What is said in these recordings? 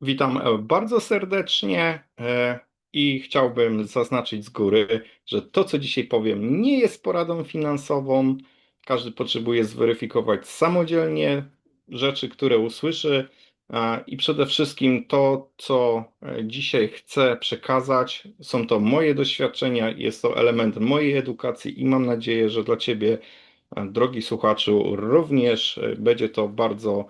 Witam e, bardzo serdecznie e, i chciałbym zaznaczyć z góry, że to, co dzisiaj powiem, nie jest poradą finansową. Każdy potrzebuje zweryfikować samodzielnie rzeczy, które usłyszy i przede wszystkim to, co e, dzisiaj chcę przekazać, są to moje doświadczenia, jest to element mojej edukacji i mam nadzieję, że dla Ciebie, drogi słuchaczu, również będzie to bardzo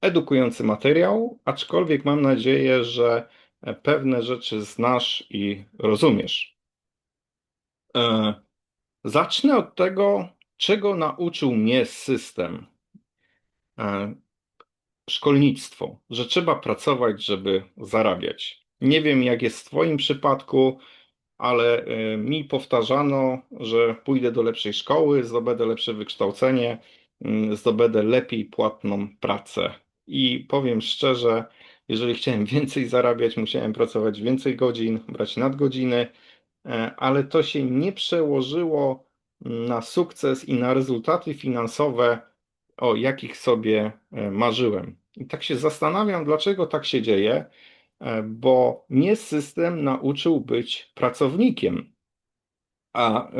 edukujący materiał, aczkolwiek mam nadzieję, że pewne rzeczy znasz i rozumiesz. E, zacznę od tego, czego nauczył mnie system. E, szkolnictwo, że trzeba pracować, żeby zarabiać. Nie wiem, jak jest w Twoim przypadku, ale e, mi powtarzano, że pójdę do lepszej szkoły, zdobędę lepsze wykształcenie, Mm, zdobędę lepiej płatną pracę. I powiem szczerze, jeżeli chciałem więcej zarabiać, musiałem pracować więcej godzin, brać nadgodziny, e, ale to się nie przełożyło na sukces i na rezultaty finansowe, o jakich sobie e, marzyłem. I tak się zastanawiam, dlaczego tak się dzieje, e, bo mnie system nauczył być pracownikiem a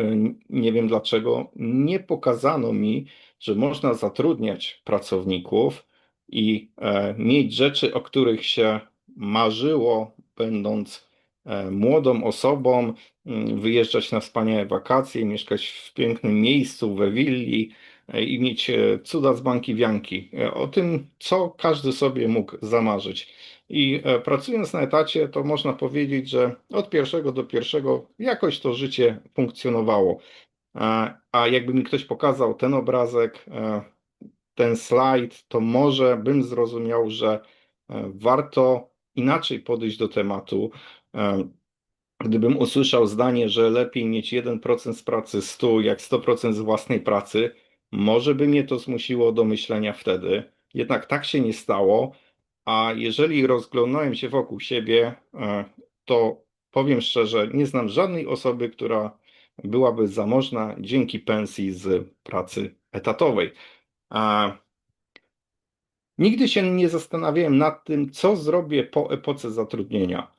nie wiem dlaczego nie pokazano mi, że można zatrudniać pracowników i e, mieć rzeczy, o których się marzyło, będąc e, młodą osobą, mm, wyjeżdżać na wspaniałe wakacje, mieszkać w pięknym miejscu, we willi i mieć cuda z banki wianki. O tym, co każdy sobie mógł zamarzyć. I pracując na etacie, to można powiedzieć, że od pierwszego do pierwszego jakoś to życie funkcjonowało. A jakby mi ktoś pokazał ten obrazek, e, ten slajd, to może bym zrozumiał, że e, warto inaczej podejść do tematu. E, gdybym usłyszał zdanie, że lepiej mieć 1% z pracy 100 jak 100% z własnej pracy, może by mnie to zmusiło do myślenia wtedy. Jednak tak się nie stało, a jeżeli rozglądałem się wokół siebie, to powiem szczerze, nie znam żadnej osoby, która byłaby zamożna dzięki pensji z pracy etatowej. Nigdy się nie zastanawiałem nad tym, co zrobię po epoce zatrudnienia.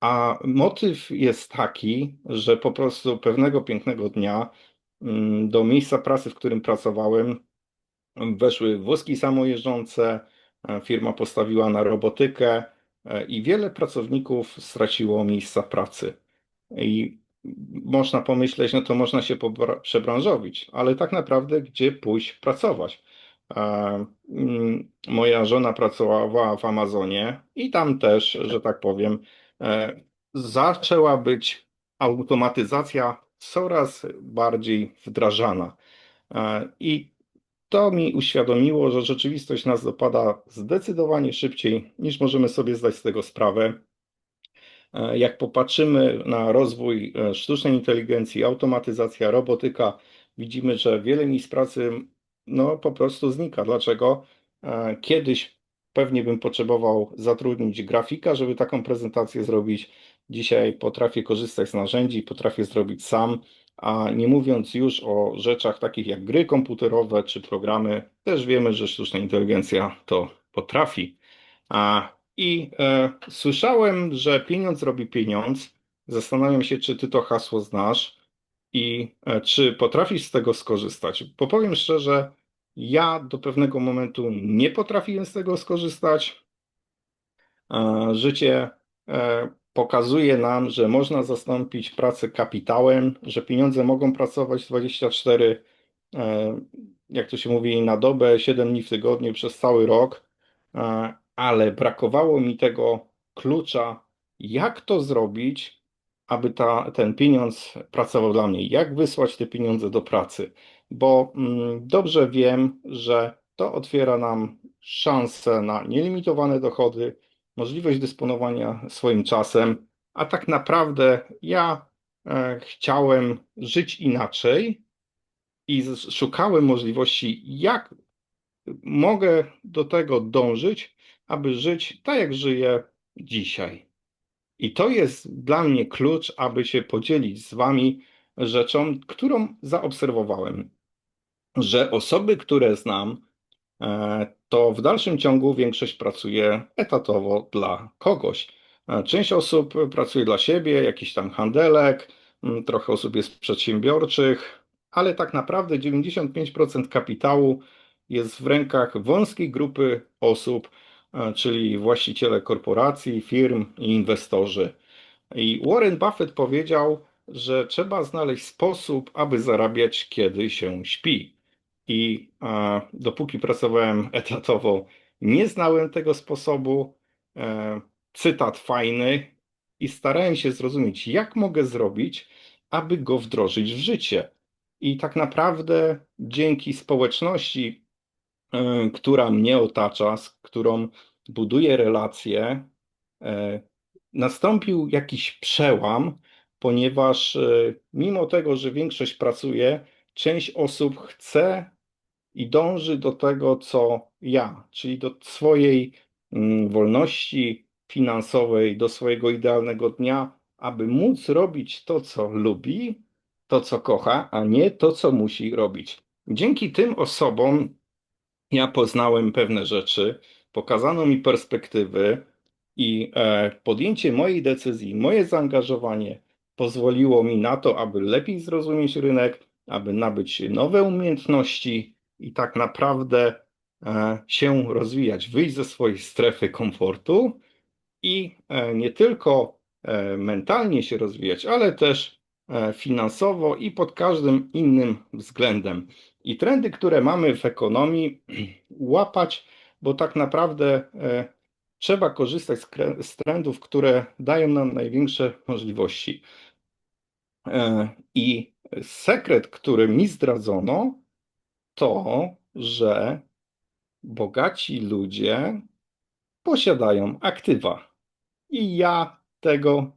A motyw jest taki, że po prostu pewnego pięknego dnia do miejsca pracy, w którym pracowałem, weszły wózki samojeżdżące, firma postawiła na robotykę e, i wiele pracowników straciło miejsca pracy. I można pomyśleć, no to można się przebranżowić, ale tak naprawdę gdzie pójść pracować? Mm, moja żona pracowała w Amazonie i tam też, że tak powiem, e, zaczęła być automatyzacja coraz bardziej wdrażana. E, I to mi uświadomiło, że rzeczywistość nas dopada zdecydowanie szybciej, niż możemy sobie zdać z tego sprawę. E, jak popatrzymy na rozwój e, sztucznej inteligencji, automatyzacja, robotyka, widzimy, że wiele miejsc pracy no, po prostu znika. Dlaczego? Kiedyś pewnie bym potrzebował zatrudnić grafika, żeby taką prezentację zrobić. Dzisiaj potrafię korzystać z narzędzi, potrafię zrobić sam, a nie mówiąc już o rzeczach takich jak gry komputerowe czy programy, też wiemy, że sztuczna inteligencja to potrafi. A i e, słyszałem, że pieniądz robi pieniądz. Zastanawiam się, czy ty to hasło znasz i e, czy potrafisz z tego skorzystać. Bo powiem szczerze, ja do pewnego momentu nie potrafiłem z tego skorzystać. E, życie e, pokazuje nam, że można zastąpić pracę kapitałem, że pieniądze mogą pracować 24, e, jak to się mówi, na dobę, 7 dni w tygodniu przez cały rok. E, ale brakowało mi tego klucza, jak to zrobić, aby ta, ten pieniądz pracował dla mnie, jak wysłać te pieniądze do pracy, bo mm, dobrze wiem, że to otwiera nam szansę na nielimitowane dochody, możliwość dysponowania swoim czasem, a tak naprawdę ja e, chciałem żyć inaczej i szukałem możliwości, jak mogę do tego dążyć, aby żyć tak, jak żyję dzisiaj. I to jest dla mnie klucz, aby się podzielić z Wami rzeczą, którą zaobserwowałem, że osoby, które znam, to w dalszym ciągu większość pracuje etatowo dla kogoś. E, część osób pracuje dla siebie, jakiś tam handelek, trochę osób jest przedsiębiorczych, ale tak naprawdę 95% kapitału jest w rękach wąskiej grupy osób, e, czyli właściciele korporacji, firm i inwestorzy. I Warren Buffett powiedział, że trzeba znaleźć sposób, aby zarabiać, kiedy się śpi. I a, dopóki pracowałem etatowo, nie znałem tego sposobu. E, cytat fajny i starałem się zrozumieć, jak mogę zrobić, aby go wdrożyć w życie. I tak naprawdę dzięki społeczności, e, która mnie otacza, z którą buduję relacje, e, nastąpił jakiś przełam, ponieważ e, mimo tego, że większość pracuje, część osób chce i dąży do tego, co ja, czyli do swojej mm, wolności finansowej, do swojego idealnego dnia, aby móc robić to, co lubi, to, co kocha, a nie to, co musi robić. Dzięki tym osobom ja poznałem pewne rzeczy, pokazano mi perspektywy i e, podjęcie mojej decyzji, moje zaangażowanie pozwoliło mi na to, aby lepiej zrozumieć rynek, aby nabyć nowe umiejętności i tak naprawdę e, się rozwijać, wyjść ze swojej strefy komfortu i e, nie tylko mentalnie się rozwijać, ale też finansowo i pod każdym innym względem. I trendy, które mamy w ekonomii, łapać, bo tak naprawdę trzeba korzystać z trendów, które dają nam największe możliwości. E, I sekret, który mi zdradzono, to, że bogaci ludzie posiadają aktywa. I ja tego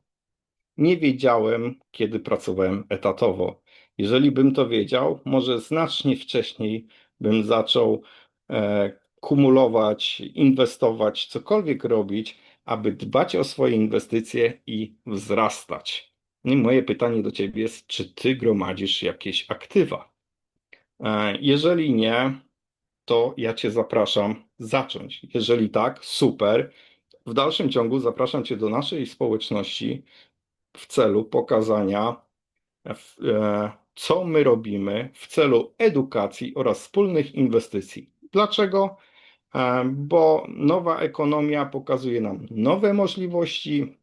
nie wiedziałem, kiedy pracowałem etatowo. Jeżeli bym to wiedział, może znacznie wcześniej bym zaczął e, kumulować, inwestować, cokolwiek robić, aby dbać o swoje inwestycje i wzrastać. I moje pytanie do Ciebie jest, czy Ty gromadzisz jakieś aktywa? E, jeżeli nie, to ja Cię zapraszam zacząć. Jeżeli tak, super. W dalszym ciągu zapraszam Cię do naszej społeczności w celu pokazania, e, co my robimy w celu edukacji oraz wspólnych inwestycji. Dlaczego? E, bo nowa ekonomia pokazuje nam nowe możliwości.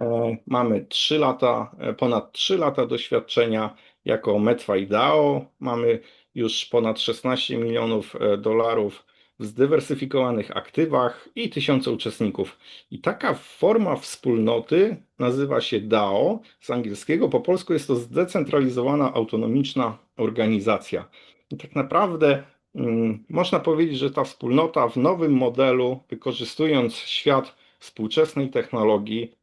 E, mamy 3 lata, e, ponad 3 lata doświadczenia jako Metwa i DAO. Mamy już ponad 16 milionów dolarów w zdywersyfikowanych aktywach i tysiące uczestników. I taka forma wspólnoty nazywa się DAO z angielskiego. Po polsku jest to zdecentralizowana, autonomiczna organizacja. I tak naprawdę Mm, można powiedzieć, że ta wspólnota w nowym modelu, wykorzystując świat współczesnej technologii,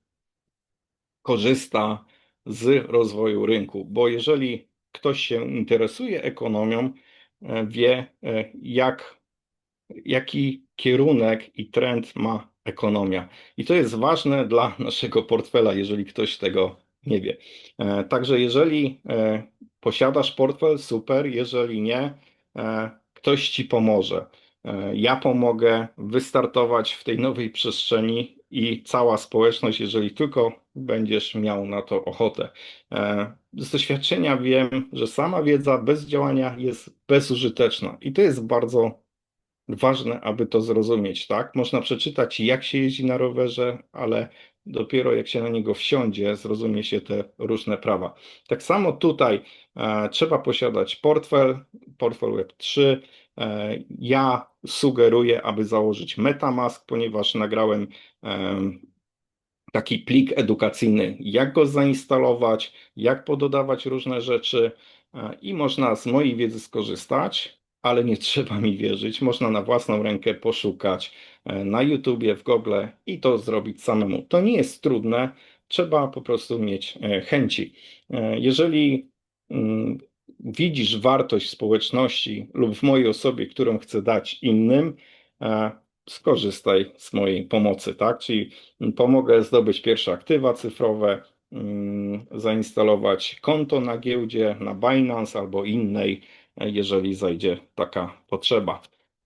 korzysta z rozwoju rynku, bo jeżeli ktoś się interesuje ekonomią, e, wie, e, jak, jaki kierunek i trend ma ekonomia. I to jest ważne dla naszego portfela, jeżeli ktoś tego nie wie. E, także jeżeli posiadasz portfel, super, jeżeli nie, ktoś ci pomoże. Ja pomogę wystartować w tej nowej przestrzeni i cała społeczność, jeżeli tylko będziesz miał na to ochotę. E, z doświadczenia wiem, że sama wiedza bez działania jest bezużyteczna i to jest bardzo ważne, aby to zrozumieć, tak? Można przeczytać, jak się jeździ na rowerze, ale dopiero jak się na niego wsiądzie, zrozumie się te różne prawa. Tak samo tutaj e, trzeba posiadać portfel, portfel Web3. E, ja sugeruję, aby założyć MetaMask, ponieważ nagrałem taki plik edukacyjny, jak go zainstalować, jak pododawać różne rzeczy e, i można z mojej wiedzy skorzystać ale nie trzeba mi wierzyć. Można na własną rękę poszukać e, na YouTubie, w Google i to zrobić samemu. To nie jest trudne, trzeba po prostu mieć e, chęci. Jeżeli mm, widzisz wartość społeczności lub w mojej osobie, którą chcę dać innym, skorzystaj z mojej pomocy, tak? Czyli pomogę zdobyć pierwsze aktywa cyfrowe, mm, zainstalować konto na giełdzie, na Binance albo innej jeżeli zajdzie taka potrzeba.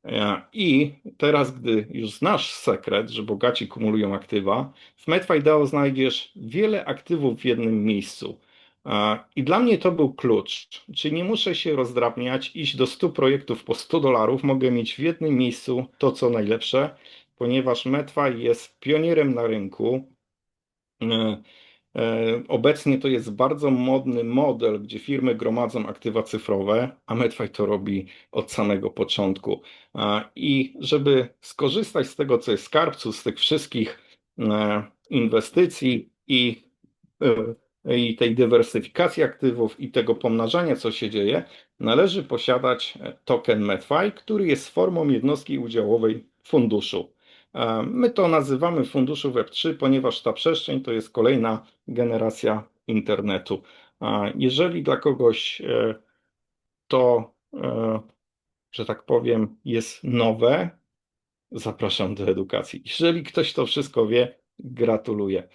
E, I teraz, gdy już znasz sekret, że bogaci kumulują aktywa, w MedFideo znajdziesz wiele aktywów w jednym miejscu. E, I dla mnie to był klucz. Czyli nie muszę się rozdrabniać, iść do 100 projektów po 100 dolarów, mogę mieć w jednym miejscu to, co najlepsze, ponieważ MedFi jest pionierem na rynku. E, E, obecnie to jest bardzo modny model, gdzie firmy gromadzą aktywa cyfrowe, a Medfy to robi od samego początku. I żeby skorzystać z tego, co jest skarbcu, z tych wszystkich inwestycji i, i tej dywersyfikacji aktywów i tego pomnażania, co się dzieje, należy posiadać token Medfy, który jest formą jednostki udziałowej funduszu. My to nazywamy funduszu Web3, ponieważ ta przestrzeń to jest kolejna generacja internetu. Jeżeli dla kogoś e, to, e, że tak powiem, jest nowe, zapraszam do edukacji. Jeżeli ktoś to wszystko wie, gratuluję.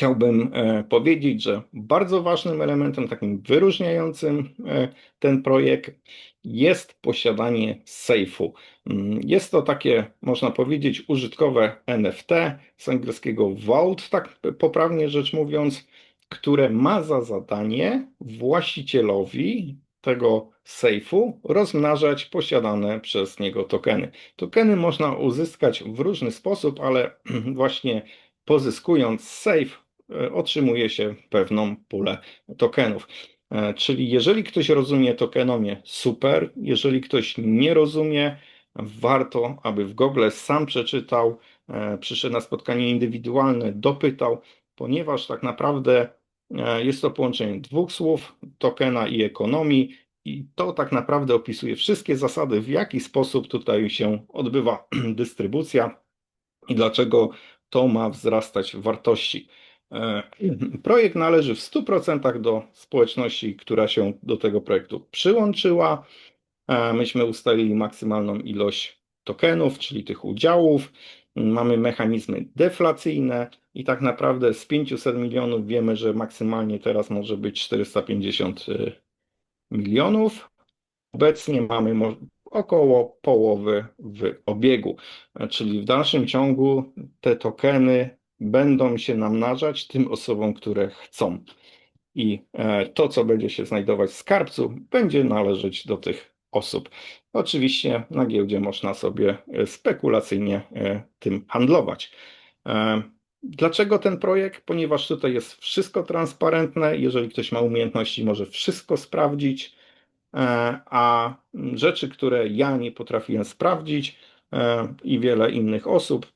Chciałbym e, powiedzieć, że bardzo ważnym elementem, takim wyróżniającym e, ten projekt jest posiadanie sejfu. Mm, jest to takie, można powiedzieć, użytkowe NFT z angielskiego vault, tak poprawnie rzecz mówiąc, które ma za zadanie właścicielowi tego sejfu rozmnażać posiadane przez niego tokeny. Tokeny można uzyskać w różny sposób, ale właśnie pozyskując safe otrzymuje się pewną pulę tokenów. E, czyli jeżeli ktoś rozumie tokenomię, super. Jeżeli ktoś nie rozumie, warto, aby w Google sam przeczytał, e, przyszedł na spotkanie indywidualne, dopytał, ponieważ tak naprawdę jest to połączenie dwóch słów, tokena i ekonomii, i to tak naprawdę opisuje wszystkie zasady, w jaki sposób tutaj się odbywa dystrybucja i dlaczego to ma wzrastać w wartości. E, projekt należy w 100% do społeczności, która się do tego projektu przyłączyła. E, myśmy ustalili maksymalną ilość tokenów, czyli tych udziałów. Mamy mechanizmy deflacyjne i tak naprawdę z 500 milionów wiemy, że maksymalnie teraz może być 450 e, milionów. Obecnie mamy około połowy w obiegu. Czyli w dalszym ciągu te tokeny będą się namnażać tym osobom, które chcą. I e, to, co będzie się znajdować w skarbcu, będzie należeć do tych osób. Oczywiście na giełdzie można sobie e, spekulacyjnie e, tym handlować. Dlaczego ten projekt? Ponieważ tutaj jest wszystko transparentne. Jeżeli ktoś ma umiejętności, może wszystko sprawdzić. A rzeczy, które ja nie potrafiłem sprawdzić i wiele innych osób,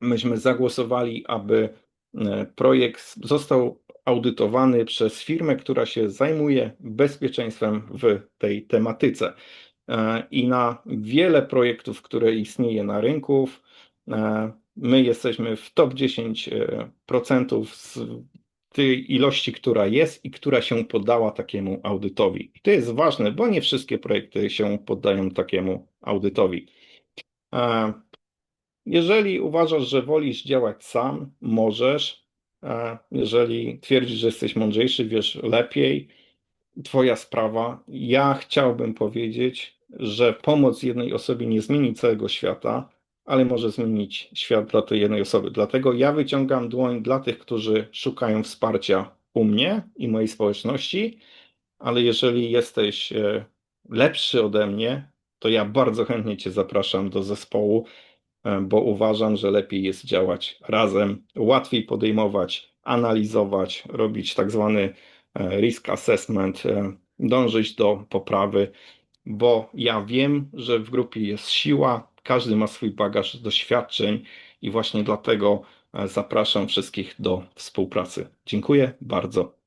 myśmy zagłosowali, aby e, projekt został audytowany przez firmę, która się zajmuje bezpieczeństwem w tej tematyce. I na wiele projektów, które istnieje na rynku, my jesteśmy w top 10% z tej ilości, która jest i która się poddała takiemu audytowi. I to jest ważne, bo nie wszystkie projekty się poddają takiemu audytowi. Jeżeli uważasz, że wolisz działać sam, możesz. E, jeżeli twierdzisz, że jesteś mądrzejszy, wiesz lepiej, twoja sprawa. Ja chciałbym powiedzieć, że pomoc jednej osobie nie zmieni całego świata, ale może zmienić świat dla tej jednej osoby. Dlatego ja wyciągam dłoń dla tych, którzy szukają wsparcia u mnie i mojej społeczności, ale jeżeli jesteś e, lepszy ode mnie, to ja bardzo chętnie Cię zapraszam do zespołu, bo uważam, że lepiej jest działać razem, łatwiej podejmować, analizować, robić tak zwany e, risk assessment, dążyć do poprawy, bo ja wiem, że w grupie jest siła, każdy ma swój bagaż doświadczeń i właśnie dlatego e, zapraszam wszystkich do współpracy. Dziękuję bardzo.